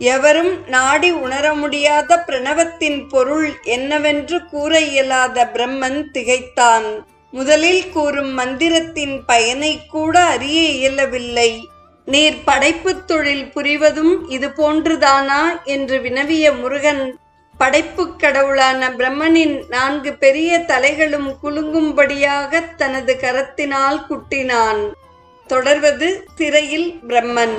எவரும் நாடி உணர முடியாத பிரணவத்தின் பொருள் என்னவென்று கூற இயலாத பிரம்மன் திகைத்தான். முதலில் கூறும் மந்திரத்தின் பயனை கூட அறிய இயலவில்லை. நீர் படைப்புத் தொழில் புரிவதும் இது போன்றுதானா? என்று வினவிய முருகன் படைப்புக் கடவுளான பிரம்மனின் நான்கு பெரிய தலைகளும் குலுங்கும்படியாக தனது கரத்தினால் குட்டினான். தொடர்வது திரையில் பிரம்மன்.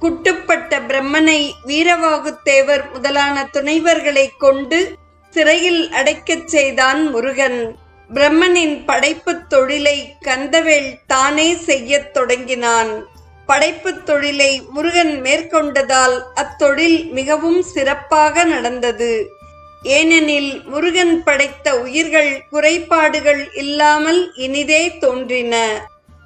குட்டுப்பட்ட பிரம்மனை வீரவாகுத்தேவர் முதலான துணைவர்களைக் கொண்டு சிறையில் அடைக்கச் செய்தான் முருகன். பிரம்மனின் படைப்புத் தொழிலை கந்தவேல் தானே செய்யத் தொடங்கினான். படைப்புத் தொழிலை முருகன் மேற்கொண்டதால் அத்தொழில் மிகவும் சிறப்பாக நடந்தது. ஏனெனில் முருகன் படைத்த உயிர்கள் குறைபாடுகள் இல்லாமல் இனிதே தோன்றின.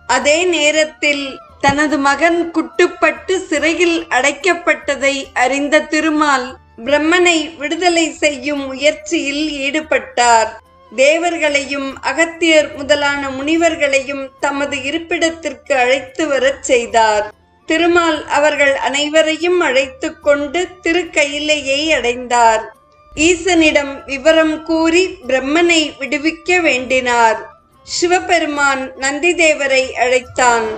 அதே நேரத்தில் தனது மகன் குட்டுப்பட்டு சிறையில் அடைக்கப்பட்டதை அறிந்த திருமால் பிரம்மனை விடுதலை செய்யும் முயற்சியில் ஈடுபட்டார். தேவர்களையும் அகத்தியர் முதலான முனிவர்களையும் தமது இருப்பிடத்திற்கு அழைத்து வரச் செய்தார். திருமால் அவர்கள் அனைவரையும் அழைத்து கொண்டு திருக்கையிலையை அடைந்தார். ஈசனிடம் விவரம் கூறி பிரம்மனை விடுவிக்க வேண்டினார். சிவபெருமான் நந்திதேவரை அழைத்தான்.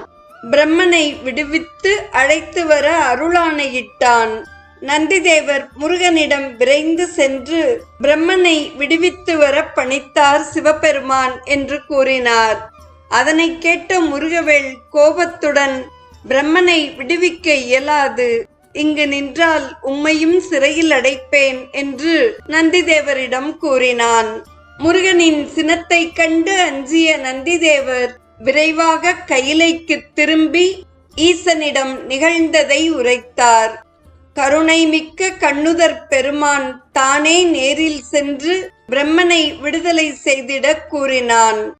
பிரம்மனை விடுவித்து அழைத்து வர அருளாணையிட்டான் நந்திதேவர் முருகனிடம் விரைந்து சென்று பிரம்மனை விடுவித்து வர பணித்தார் சிவபெருமான் என்று கூறினார். அதனை கேட்ட முருகவேள் கோபத்துடன் பிரம்மனை விடுவிக்க இயலாது. இங்கு நின்றால் உம்மையும் சிறையில் அடைப்பேன் என்று நந்திதேவரிடம் கூறினான். முருகனின் சினத்தை கண்டு அஞ்சிய நந்திதேவர் விரைவாக கைலைக்கு திரும்பி ஈசனிடம் நிகழ்ந்ததை உரைத்தார். கருணை மிக்க கண்ணுதர் பெருமான் தானே நேரில் சென்று பிரம்மனை விடுதலை செய்திடக் கூறினான்.